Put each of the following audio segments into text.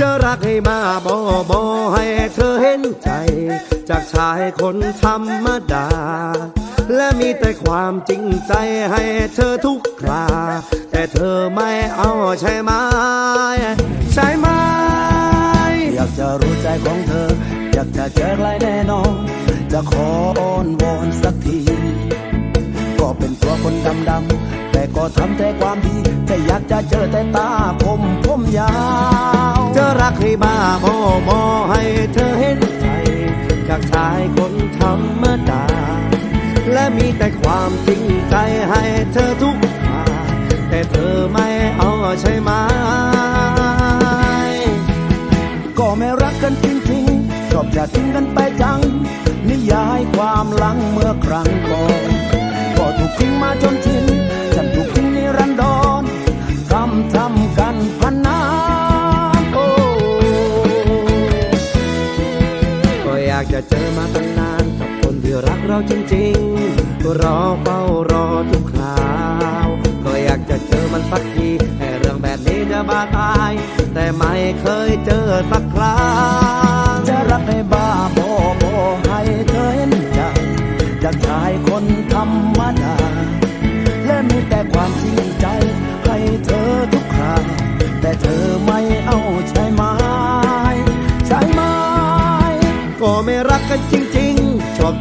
จะรักให้มาบอบอให้เธอเห็นใจ จากชายคนธรรมดา และมีแต่ความจริงใจให้เธอทุกครา แต่เธอไม่เอาใช่ไหมใช่ไหมอยากจะรู้ใจของเธอ อยากจะเจอใครแน่นอน จะขออ้อนวอนสักที ก็เป็นตัวคนดำๆแต่ก็ทำแต่ความดีแต่อยากจะเจอแต่ตาคมผมยาว จะรักให้บ้าบอบอให้เธอเห็นใจจากชายคนธรรมดา และมีแต่ความจริงใจให้เธอทุกคราแต่เธอไม่เอาใช่ไหมก็ไม่รักกันจริงๆชอบจะทิ้งกันไปจัง นิยายความหลังเมื่อครั้งก่อนก็ถูกทิ้งมาจนชินากจะเจอมาตั้งนานกับคนที่รักเราจริงๆก็รอเฝ้ารอทุกคราว ก็อยากจะเจอมันสักทีแต่เรื่องแบบนี้จะบาตาย แต่ไม่เคยเจอสักครา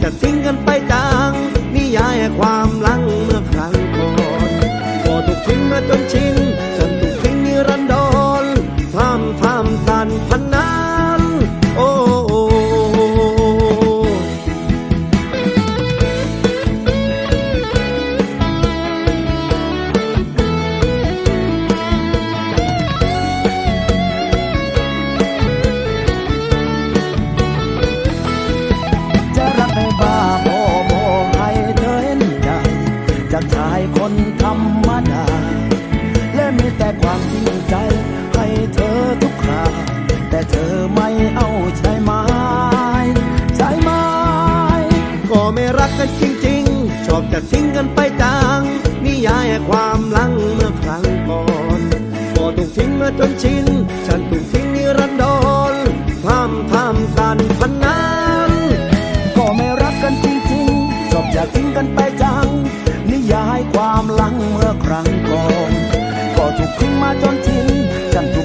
จะทิ้งกันไปจังนิยายความหลังเมื่อครั้งก่อนก็ถูกทิ้งมาจนชินฉันกทิ้ง ธรรมดา และมีแต่ความจริงใจ ให้เธอทุกคราแต่เธอไม่เอาใช่ไหมใช่ไหมก็ไม่รักกันจริงๆ ชอบจะทิ้งกันไปจังนิยายความลังเมื่อครั้งก่อน ก็ถูกทิ้งมาจนชิน ฉันถูกายความหลังเมื่อครั้งก่อน ก็ถูกขึ้นมาจนทิ้งฉันถูก